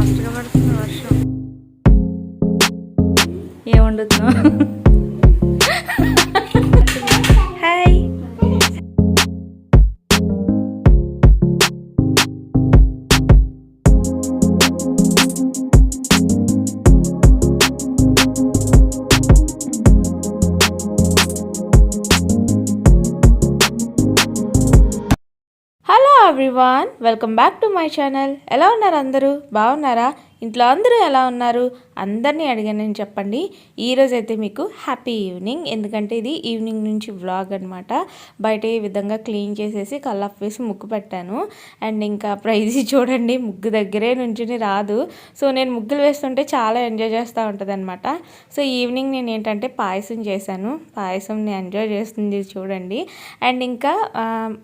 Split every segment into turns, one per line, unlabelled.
ఫాస్ట్గా పడుతుంది వర్షం. ఏం everyone welcome back to my channel. ఎలా ఉన్నారు అందరూ? బాగున్నారా? ఇంట్లో అందరూ ఎలా ఉన్నారు? అందరినీ అడిగానని చెప్పండి. ఈరోజు అయితే మీకు హ్యాపీ ఈవినింగ్. ఎందుకంటే ఇది ఈవినింగ్ నుంచి వ్లాగ్ అనమాట బయట ఈ విధంగా క్లీన్ చేసేసి కల్లాఫ్ వేసి ముగ్గు పెట్టాను. అండ్ ఇంకా ప్రైజ్ చూడండి ముగ్గు దగ్గరే నుంచి రాదు. సో నేను ముగ్గులు వేస్తుంటే చాలా ఎంజాయ్ చేస్తూ ఉంటుంది అనమాట సో ఈవినింగ్ నేను ఏంటంటే పాయసం చేశాను. పాయసం నేను ఎంజాయ్ చేస్తుంది చూడండి. అండ్ ఇంకా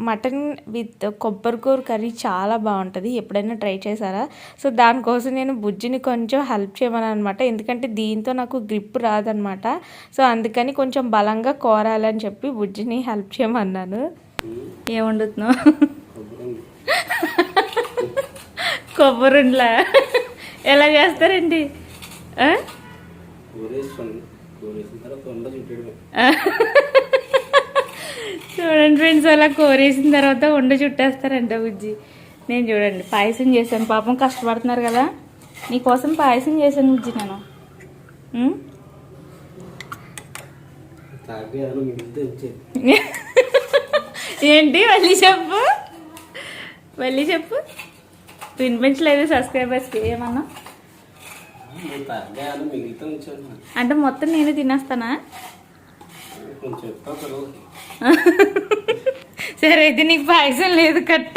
మటన్ విత్ కొబ్బరికూర కర్రీ చాలా బాగుంటుంది. ఎప్పుడైనా ట్రై చేశారా? సో దానికోసం నేను బుజ్జిని కొంచెం హెల్ప్ చేయమని అనమాట ఎందుకంటే దీంతో నాకు గ్రిప్ రాదనమాట. సో అందుకని కొంచెం బలంగా కోరాలని చెప్పి బుజ్జిని హెల్ప్ చేయమన్నాను. ఏం వండుతున్నావు కొబ్బరుండ్లా? ఎలా చేస్తారండి? చూడండి ఫ్రెండ్స్ అలా కోరేసిన తర్వాత ఉండ చుట్టేస్తారంట బుజ్జి. నేను చూడండి పాయసం చేశాను. పాపం కష్టపడుతున్నారు కదా. నీకోసం పాయసం చేశాను బుజ్జి నేను. ఏంటి మళ్ళీ చెప్పు? మళ్ళీ చెప్పు. వినిపించలేదు సబ్స్క్రైబర్స్కి ఏమన్నా? అంటే మొత్తం నేను తినేస్తానా? సరే అయితే నీకు పాయసం లేదు కట్ట.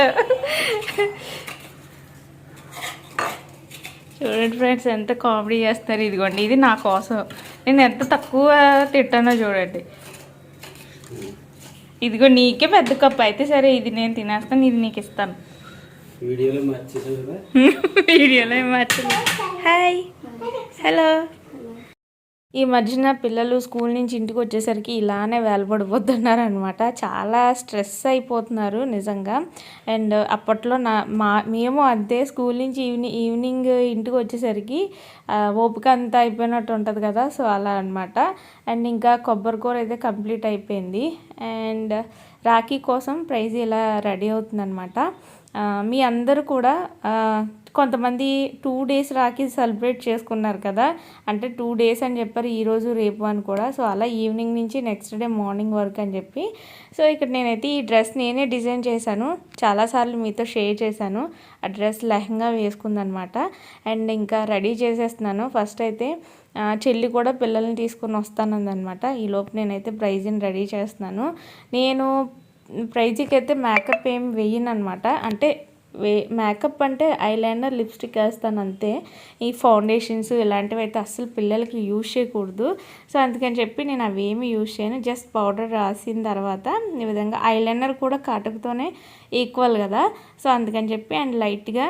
చూడండి ఫ్రెండ్స్ ఎంత కామెడీ చేస్తారు ఇదిగోండి. ఇది నా కోసం. నేను ఎంత తక్కువ తిట్టానో చూడండి. ఇదిగో నీకే పెద్ద కప్పు. అయితే సరే ఇది నేను తినేస్తాను ఇది నీకు ఇస్తాను.
వీడియోలో
వీడియోలో మార్చలేదు హాయ్. హలో. ఈ మధ్యన పిల్లలు స్కూల్ నుంచి ఇంటికి వచ్చేసరికి ఇలానే వేలపడిపోతున్నారు అనమాట చాలా స్ట్రెస్ అయిపోతున్నారు నిజంగా. అండ్ అప్పట్లో నా మా మేము అంతే స్కూల్ నుంచి ఈవినింగ్ ఈవినింగ్ ఇంటికి వచ్చేసరికి ఓపిక అంతా అయిపోయినట్టు ఉంటుంది కదా సో అలా అనమాట అండ్ ఇంకా కొబ్బరి కూర అయితే కంప్లీట్ అయిపోయింది. అండ్ రాఖీ కోసం ప్రైజ్ ఇలా రెడీ అవుతుందన్నమాట. మీ అందరూ కూడా కొంతమంది టూ డేస్ రాఖీ సెలబ్రేట్ చేసుకున్నారు కదా. అంటే టూ డేస్ అని చెప్పారు ఈరోజు రేపు అని కూడా. సో అలా ఈవినింగ్ నుంచి నెక్స్ట్ డే మార్నింగ్ వరకు అని చెప్పి. సో ఇక్కడ నేనైతే ఈ డ్రెస్ నేనే డిజైన్ చేశాను. చాలాసార్లు మీతో షేర్ చేశాను. ఆ డ్రెస్ లెహంగా వేసుకుందనమాట. అండ్ ఇంకా రెడీ చేసేస్తున్నాను. ఫస్ట్ అయితే చెల్లి కూడా పిల్లల్ని తీసుకొని వస్తానందనమాట. ఈ లోపు నేనైతే ప్రైజ్ని రెడీ చేస్తున్నాను. నేను ప్రైజ్కి అయితే మేకప్ ఏం వేయను అనమాట అంటే మేకప్ అంటే ఐలైనర్ లిప్స్టిక్ వేస్తాను అంతే ఈ ఫౌండేషన్స్ ఇలాంటివి అయితే అస్సలు పిల్లలకి యూజ్ చేయకూడదు. సో అందుకని చెప్పి నేను అవి ఏమి యూజ్ చేయను. జస్ట్ పౌడర్ రాసిన తర్వాత ఈ విధంగా ఐలైనర్ కూడా కాటుకతోనే ఈక్వల్ కదా. సో అందుకని చెప్పి అండ్ లైట్గా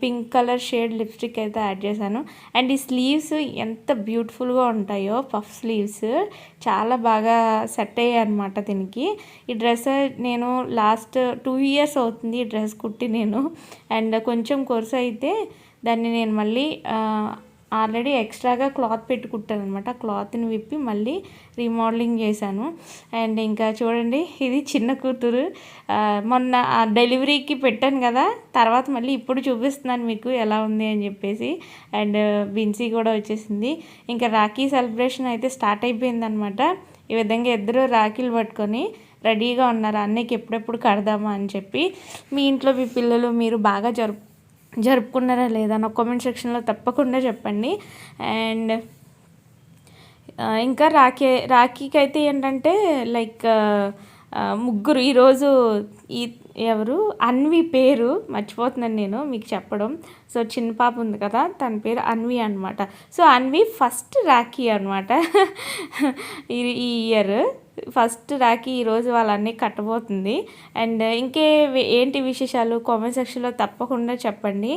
పింక్ కలర్ షేడ్ లిప్స్టిక్ అయితే యాడ్ చేశాను. అండ్ ఈ స్లీవ్స్ ఎంత బ్యూటిఫుల్గా ఉంటాయో పఫ్ స్లీవ్స్ చాలా బాగా సెట్ అయ్యాయి అనమాట దీనికి. ఈ డ్రెస్ నేను లాస్ట్ టూ ఇయర్స్ అవుతుంది ఈ డ్రెస్ కుట్టి నేను. అండ్ కొంచెం కొరస అయితే దాన్ని నేను మళ్ళీ ఆల్రెడీ ఎక్స్ట్రాగా క్లాత్ పెట్టుకుంటాను అనమాట క్లాత్ని విప్పి మళ్ళీ రీమోడలింగ్ చేశాను. అండ్ ఇంకా చూడండి ఇది చిన్న కూతురు. మొన్న డెలివరీకి పెట్టాను కదా తర్వాత మళ్ళీ ఇప్పుడు చూపిస్తున్నాను మీకు ఎలా ఉంది అని చెప్పేసి. అండ్ బిన్సీ కూడా వచ్చేసింది. ఇంకా రాఖీ సెలబ్రేషన్ అయితే స్టార్ట్ అయిపోయిందనమాట ఈ విధంగా ఇద్దరు రాఖీలు పట్టుకొని రెడీగా ఉన్నారు? అన్నయ్యకి ఎప్పుడెప్పుడు కడదామా అని చెప్పి మీ ఇంట్లో మీ పిల్లలు మీరు బాగా జరుపు జరుపుకున్నారా లేదా నా కామెంట్ సెక్షన్లో తప్పకుండా చెప్పండి. అండ్ ఇంకా రాఖీ రాఖీకి అయితే ఏంటంటే లైక్ ముగ్గురు ఈరోజు ఈ ఎవరు? అన్వి పేరు మర్చిపోతున్నాను నేను మీకు చెప్పడం. సో చిన్న పాప ఉంది కదా తన పేరు అన్వి అనమాట సో అన్వి ఫస్ట్ రాఖీ అనమాట ఈ ఇయర్ ఫస్ట్ రాఖీ ఈరోజు వాళ్ళన్నీ కట్టబోతుంది. అండ్ ఇంకే ఏంటి విశేషాలు? కామెంట్ సెక్షన్లో తప్పకుండా చెప్పండి.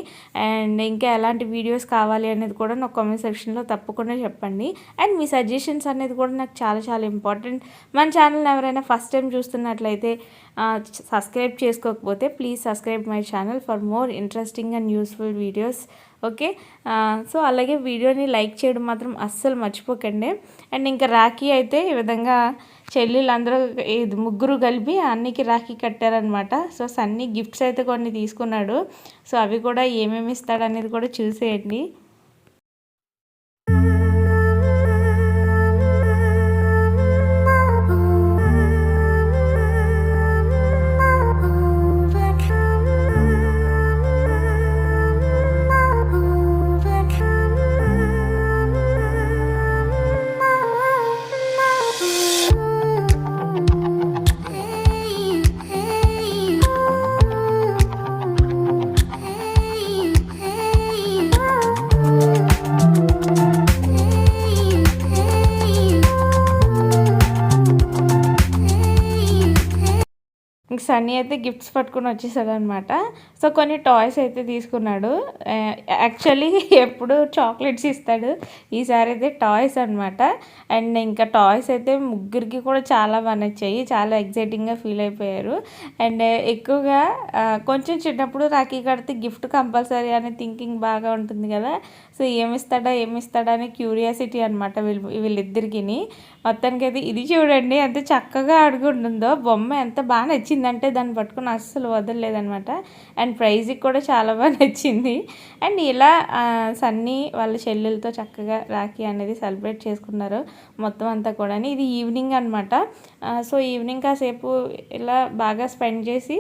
అండ్ ఇంకా ఎలాంటి వీడియోస్ కావాలి అనేది కూడా నాకు కామెంట్ సెక్షన్లో తప్పకుండా చెప్పండి. అండ్ మీ సజెషన్స్ అనేది కూడా నాకు చాలా చాలా ఇంపార్టెంట్ మన ఛానల్ ఎవరైనా ఫస్ట్ టైం చూస్తున్నట్లయితే సబ్స్క్రైబ్ చేసుకోకపోతే please subscribe my channel for more interesting and useful videos okay? So అలాగే వీడియోని లైక్ చేయడం మాత్రం అస్సలు మర్చిపోకండి. అండ్ ఇంకా రాఖీ అయితే ఈ విధంగా చెల్లెళ్ళందరూ ఇది ముగ్గురు కలిపి అన్నికి రాఖీ కట్టారనమాట సో సన్నీ గిఫ్ట్స్ అయితే కొన్ని తీసుకున్నాడు. సో అవి కూడా ఏమేమి ఇస్తాడనేది కూడా చూసేయండి. సన్నీ అయితే గిఫ్ట్స్ పట్టుకుని వచ్చేసాడు అనమాట సో కొన్ని టాయ్స్ అయితే తీసుకున్నాడు. యాక్చువల్లీ ఎప్పుడు చాక్లెట్స్ ఇస్తాడు. ఈసారి అయితే టాయ్స్ అనమాట అండ్ ఇంకా టాయ్స్ అయితే ముగ్గురికి కూడా చాలా బాగా నచ్చాయి. చాలా ఎగ్జైటింగ్గా ఫీల్ అయిపోయారు. అండ్ ఎక్కువగా కొంచెం చిన్నప్పుడు రాఖీ కడితే గిఫ్ట్ కంపల్సరీ అనే థింకింగ్ బాగా ఉంటుంది కదా. సో ఏమిస్తాడా ఏమిస్తాడా అని క్యూరియాసిటీ అనమాట వీళ్ళు వీళ్ళిద్దరికి మొత్తానికి అయితే ఇది చూడండి ఎంత చక్కగా ఆడుకుంటుందో బొమ్మ ఎంత బాగా నచ్చిందంటే దాన్ని పట్టుకుని అస్సలు వదలలేదనమాట అండ్ ప్రైజ్కి కూడా చాలా బాగా నచ్చింది. అండ్ ఇలా సన్నీ వాళ్ళ చెల్లెలతో చక్కగా రాఖీ అనేది సెలబ్రేట్ చేసుకున్నారు మొత్తం అంతా కూడా ఇది ఈవినింగ్ అనమాట సో ఈవినింగ్ కాసేపు ఇలా బాగా స్పెండ్ చేసి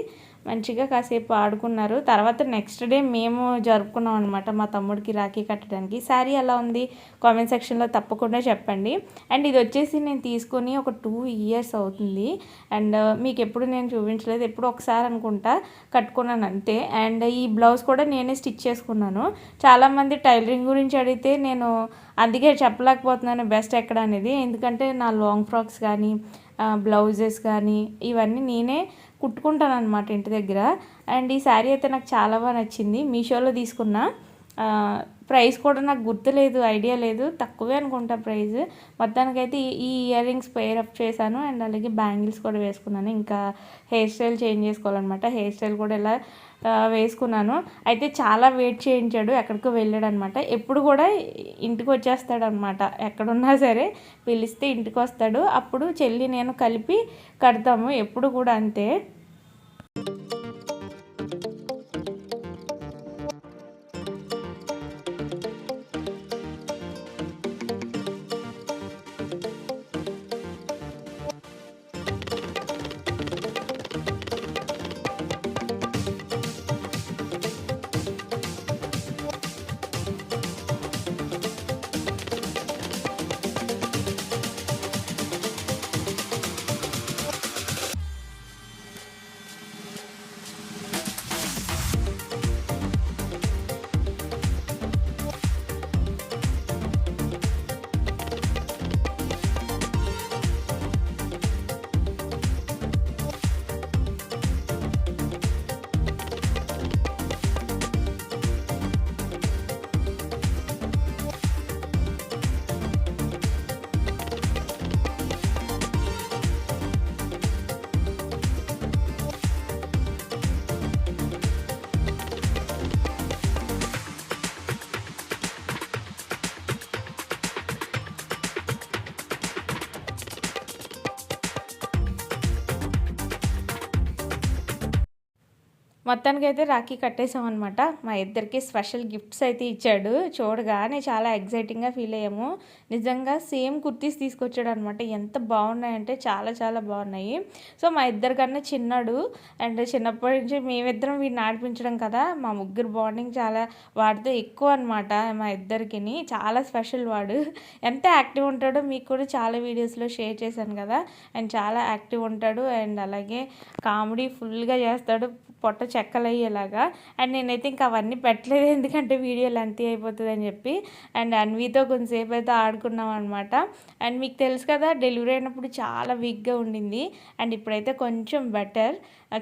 మంచిగా కాసేపు ఆడుకున్నారు. తర్వాత నెక్స్ట్ డే మేము జరుపుకున్నాం అనమాట మా తమ్ముడికి రాఖీ కట్టడానికి. శారీ ఎలా ఉంది? కామెంట్ సెక్షన్లో తప్పకుండా చెప్పండి. అండ్ ఇది వచ్చేసి నేను తీసుకొని ఒక టూ ఇయర్స్ అవుతుంది. అండ్ uh, మీకు ఎప్పుడు నేను చూపించలేదు ఎప్పుడు ఒకసారి అనుకుంటా కట్టుకున్నాను అంతే. అండ్ ఈ బ్లౌజ్ కూడా నేనే స్టిచ్ చేసుకున్నాను. చాలామంది టైలరింగ్ గురించి అడిగితే నేను అందుకే చెప్పలేకపోతున్నాను బెస్ట్ ఎక్కడ అనేది. ఎందుకంటే నా లాంగ్ ఫ్రాక్స్ కానీ uh, బ్లౌజెస్ కానీ ఇవన్నీ నేనే కుట్టుకుంటాను అనమాట ఇంటి దగ్గర. అండ్ ఈ శారీ అయితే నాకు చాలా బాగా నచ్చింది. మీషోలో తీసుకున్నా. ప్రైస్ కూడా నాకు గుర్తులేదు ఐడియా లేదు. తక్కువే అనుకుంటా ప్రైస్. మొత్తానికైతే ఈ- ఈ ఇయర్ రింగ్స్ పేర్ అప్ చేశాను. అండ్ అలాగే బ్యాంగిల్స్ కూడా వేసుకున్నాను. ఇంకా హెయిర్ స్టైల్ చేంజ్ చేసుకోవాలన్నమాట. హెయిర్ స్టైల్ కూడా ఇలా వేసుకున్నాను. అయితే చాలా వెయిట్ చేయించాడు. ఎక్కడికో వెళ్ళాడు అనమాట ఎప్పుడు కూడా ఇంటికి వచ్చేస్తాడు అనమాట ఎక్కడున్నా సరే పిలిస్తే ఇంటికి వస్తాడు. అప్పుడు చెల్లి నేను కలిపి కడతాము. ఎప్పుడు కూడా అంతే. మొత్తానికి అయితే రాఖీ కట్టేసాం అనమాట మా ఇద్దరికి స్పెషల్ గిఫ్ట్స్ అయితే ఇచ్చాడు. చూడగానే చాలా ఎగ్జైటింగ్గా ఫీల్ అయ్యాము. నిజంగా సేమ్ కుర్తీస్ తీసుకొచ్చాడు అనమాట ఎంత బాగున్నాయంటే చాలా చాలా బాగున్నాయి. సో మా ఇద్దరికన్నా చిన్నాడు. అండ్ చిన్నప్పటి నుంచి మేమిద్దరం వీడిని ఆడిపించడం కదా మా ముగ్గురు బాండింగ్ చాలా వాడితో ఎక్కువ అనమాట మా ఇద్దరికిని. చాలా స్పెషల్ వాడు. ఎంత యాక్టివ్ ఉంటాడో మీకు కూడా చాలా వీడియోస్లో షేర్ చేశాను కదా. అండ్ చాలా యాక్టివ్ ఉంటాడు. అండ్ అలాగే కామెడీ ఫుల్గా చేస్తాడు. పొట్ట చెక్కలయ్యేలాగా. అండ్ నేనైతే ఇంకా అవన్నీ పెట్టలేదు ఎందుకంటే వీడియో లెంతీ అయిపోతుంది అని చెప్పి. అండ్ అన్వితో కొంతసేపు అయితే ఆడుకున్నాం అనమాట అండ్ మీకు తెలుసు కదా డెలివరీ అయినప్పుడు చాలా వీక్గా ఉండింది. అండ్ ఇప్పుడైతే కొంచెం బెటర్.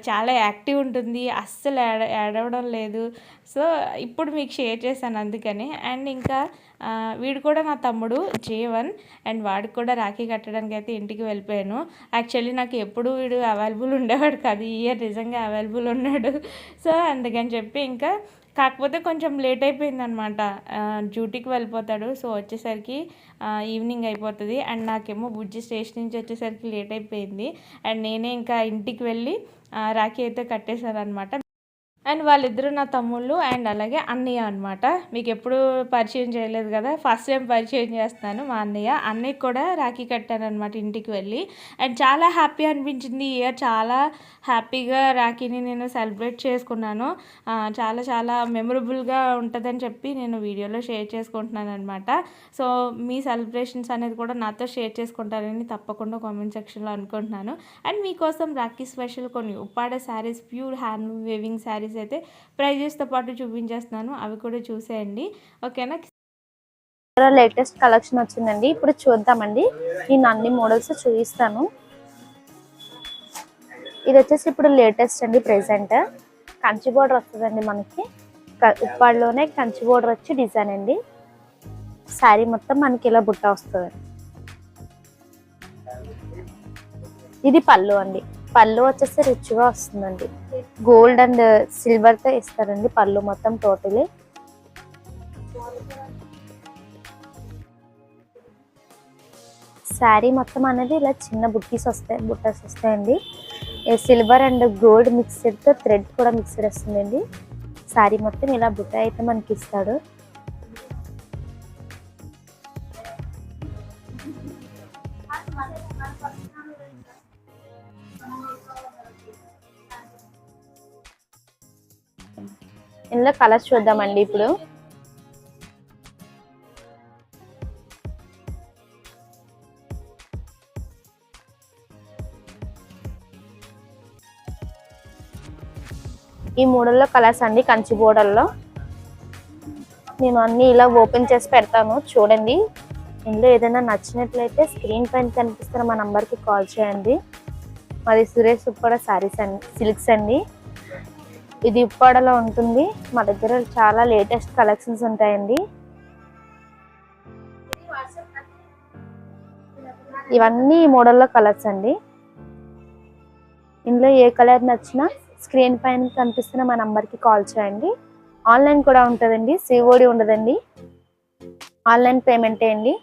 చాలా యాక్టివ్ ఉంటుంది. అస్సలు ఏడ ఏడవడం లేదు. సో ఇప్పుడు మీకు షేర్ చేశాను అందుకని. అండ్ ఇంకా వీడు కూడా నా తమ్ముడు జీవన్ అండ్ వాడికి కూడా రాఖీ కట్టడానికి అయితే ఇంటికి వెళ్ళిపోయాను. యాక్చువల్లీ నాకు ఎప్పుడు వీడు అవైలబుల్ ఉండేవాడు కాదు. ఈ ఇయర్ నిజంగా అవైలబుల్ ఉన్నాడు. సో అందుకని చెప్పి ఇంకా కాకపోతే కొంచెం లేట్ అయిపోయింది అనమాట డ్యూటీకి వెళ్ళిపోతాడు. సో వచ్చేసరికి ఈవినింగ్ అయిపోతుంది. అండ్ నాకేమో బుజ్జి స్టేషన్ నుంచి వచ్చేసరికి లేట్ అయిపోయింది. అండ్ నేనే ఇంకా ఇంటికి వెళ్ళి రాఖీ అయితే కట్టేశాను అనమాట అండ్ వాళ్ళిద్దరు నా తమ్ముళ్ళు అండ్ అలాగే అన్నయ్య అనమాట మీకు ఎప్పుడు పరిచయం చేయలేదు కదా? ఫస్ట్ టైం పరిచయం చేస్తున్నాను మా అన్నయ్య. అన్నయ్యకి కూడా రాఖీ కట్టాను అనమాట ఇంటికి వెళ్ళి. అండ్ చాలా హ్యాపీ అనిపించింది. ఇయర్ చాలా హ్యాపీగా రాఖీని నేను సెలబ్రేట్ చేసుకున్నాను. చాలా చాలా మెమరబుల్గా ఉంటుందని చెప్పి నేను వీడియోలో షేర్ చేసుకుంటున్నాను అనమాట సో మీ సెలబ్రేషన్స్ అనేది కూడా నాతో షేర్ చేసుకుంటారని తప్పకుండా కామెంట్ సెక్షన్లో అనుకుంటున్నాను. అండ్ మీకోసం రాఖీ స్పెషల్ కొన్ని Uppada sarees pure hand weaving sarees అయితే ప్రైజెస్తో పాటు చూపించేస్తున్నాను. అవి కూడా చూసేయండి. ఓకేనా?
లేటెస్ట్ కలెక్షన్ వచ్చిందండి. ఇప్పుడు చూద్దామండి. నేను అన్ని మోడల్స్ చూపిస్తాను. ఇది వచ్చేసి ఇప్పుడు లేటెస్ట్ అండి ప్రెసెంట్. కంచి బోర్డర్ వస్తుందండి మనకి. ఉప్పాడులోనే కంచి బోర్డర్ వచ్చి డిజైన్ అండి. శారీ మొత్తం మనకి ఇలా బుట్ట వస్తుంది. ఇది పళ్ళు అండి. పళ్ళు వచ్చేసి రిచ్గా వస్తుందండి. గోల్డ్ అండ్ సిల్వర్తో ఇస్తారండి పళ్ళు మొత్తం టోటలీ శారీ మొత్తం అనేది ఇలా చిన్న బుట్టీస్ వస్తాయి బుట్టస్ వస్తాయండి. సిల్వర్ అండ్ గోల్డ్ మిక్స్డ్తో థ్రెడ్ కూడా మిక్స్డ్ వస్తుందండి శారీ మొత్తం ఇలా బుట్ట అయితే మనకి ఇస్తాడు కలర్స్ చూద్దామండి ఇప్పుడు. ఈ మూడల్లో కలర్స్ అండి కంచి బోర్డర్లో. నేను అన్ని ఇలా ఓపెన్ చేసి పెడతాను చూడండి. ఇందులో ఏదైనా నచ్చినట్లయితే స్క్రీన్ పైన కనిపిస్తున్న మా నంబర్కి కాల్ చేయండి. మాది సురేష్ కూడా శారీస్ అండి సిల్క్స్ అండి. ఇది ఉప్పాడలో ఉంటుంది. మా దగ్గర చాలా లేటెస్ట్ కలెక్షన్స్ ఉంటాయండి. ఇవన్నీ మోడల్లో కలర్స్ అండి. ఇందులో ఏ కలర్ నచ్చినా స్క్రీన్ పైన కనిపిస్తున్న మా నంబర్కి కాల్ చేయండి. ఆన్లైన్ కూడా ఉంటుందండి. సిఓడి ఉండదండి. ఆన్లైన్ పేమెంట్ అండి.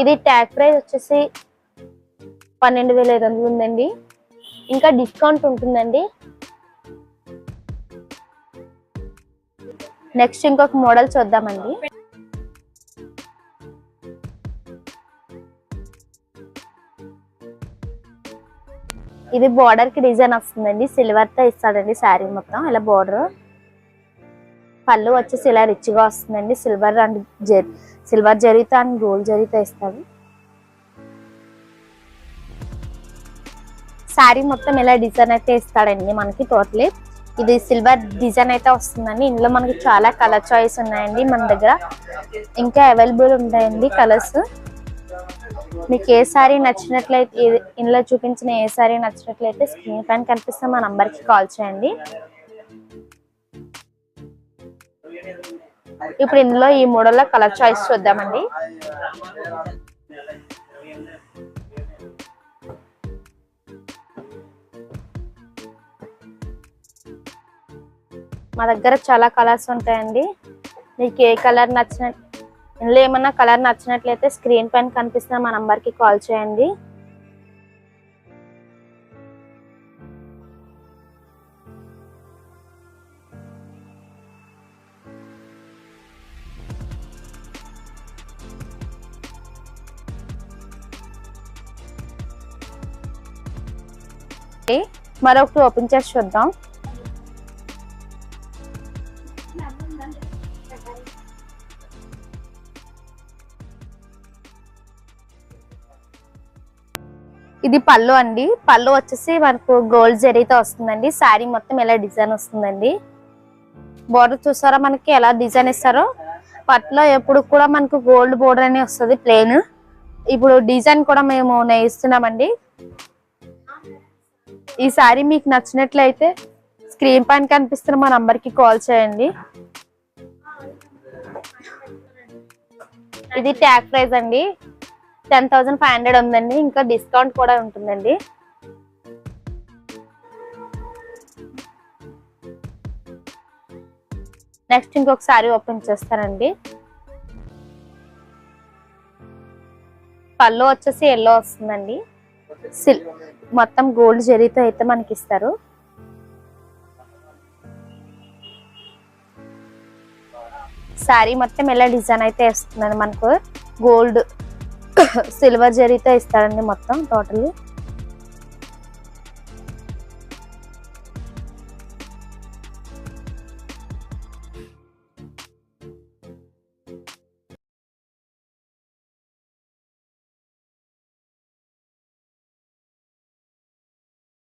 ఇది ట్యాగ్ ప్రైస్ వచ్చేసి పన్నెండు వేల ఐదు వందలు ఉందండి. ఇంకా డిస్కౌంట్ ఉంటుందండి. నెక్స్ట్ ఇంకొక మోడల్ చూద్దామండి. ఇది బార్డర్కి డిజైన్ వస్తుందండి. సిల్వర్తో ఇస్తాడండి శారీ మొత్తం. ఇలా బార్డర్. పళ్ళు వచ్చేసి ఇలా రిచ్గా వస్తుందండి. సిల్వర్ అండ్ జెర్ సిల్వర్ జరీతో అండ్ గోల్డ్ జరీతో ఇస్తాడు. శారీ మొత్తం ఇలా డిజైన్ అయితే ఇస్తాడండి మనకి టోటలీ ఇది సిల్వర్ డిజైన్ అయితే వస్తుందండి. ఇందులో మనకి చాలా కలర్ చాయిస్ ఉన్నాయండి మన దగ్గర. ఇంకా అవైలబుల్ ఉంటాయండి కలర్స్ మీకు ఏ సారీ నచ్చినట్లయితే ఇందులో చూపించిన ఏ సారీ నచ్చినట్లయితే స్క్రీన్ పైన కనిపిస్తే మా నంబర్కి కాల్ చేయండి. ఇప్పుడు ఇందులో ఈ మోడల్లో కలర్ చాయిస్ చూద్దామండి. మా దగ్గర చాలా కలర్స్ ఉంటాయండి. మీకు ఏ కలర్ నచ్చిన ఇందులో ఏమన్నా కలర్ నచ్చినట్లయితే స్క్రీన్ పైన కనిపిస్తున్న మా నంబర్కి కాల్ చేయండి. మరొకటి ఓపెన్ చేసి చూద్దాం. ఇది పళ్ళు అండి. పళ్ళు వచ్చేసి మనకు గోల్డ్ జరీతో వస్తుందండి. శారీ మొత్తం ఇలా డిజైన్ వస్తుందండి. బోర్డర్ చూసారా మనకి ఎలా డిజైన్ ఇస్తారో? పట్లో ఎప్పుడు కూడా మనకు గోల్డ్ బోర్డర్ అనే వస్తుంది ప్లెయిన్ ఇప్పుడు డిజైన్ కూడా మేము నేయిస్తున్నామండి. ఈ శారీ మీకు నచ్చినట్లయితే స్క్రీన్ పైన కనిపిస్తున్న మా నంబర్కి కాల్ చేయండి. ఇది ట్యాగ్ ప్రైజ్ అండి. టెన్ థౌసండ్ ఫైవ్ హండ్రెడ్ ఉందండి. ఇంకా డిస్కౌంట్ కూడా ఉంటుందండి. నెక్స్ట్ ఇంకొక సారీ ఓపెన్ చేస్తానండి. పళ్ళు వచ్చేసి ఎల్లో వస్తుందండి. సిల్ మొత్తం గోల్డ్ జరీతో అయితే మనకి ఇస్తారు శారీ మొత్తం ఎలా డిజైన్ అయితే వేస్తుందండి మనకు? గోల్డ్ సిల్వర్ జరీతో ఇస్తారండి మొత్తం టోటల్లీ.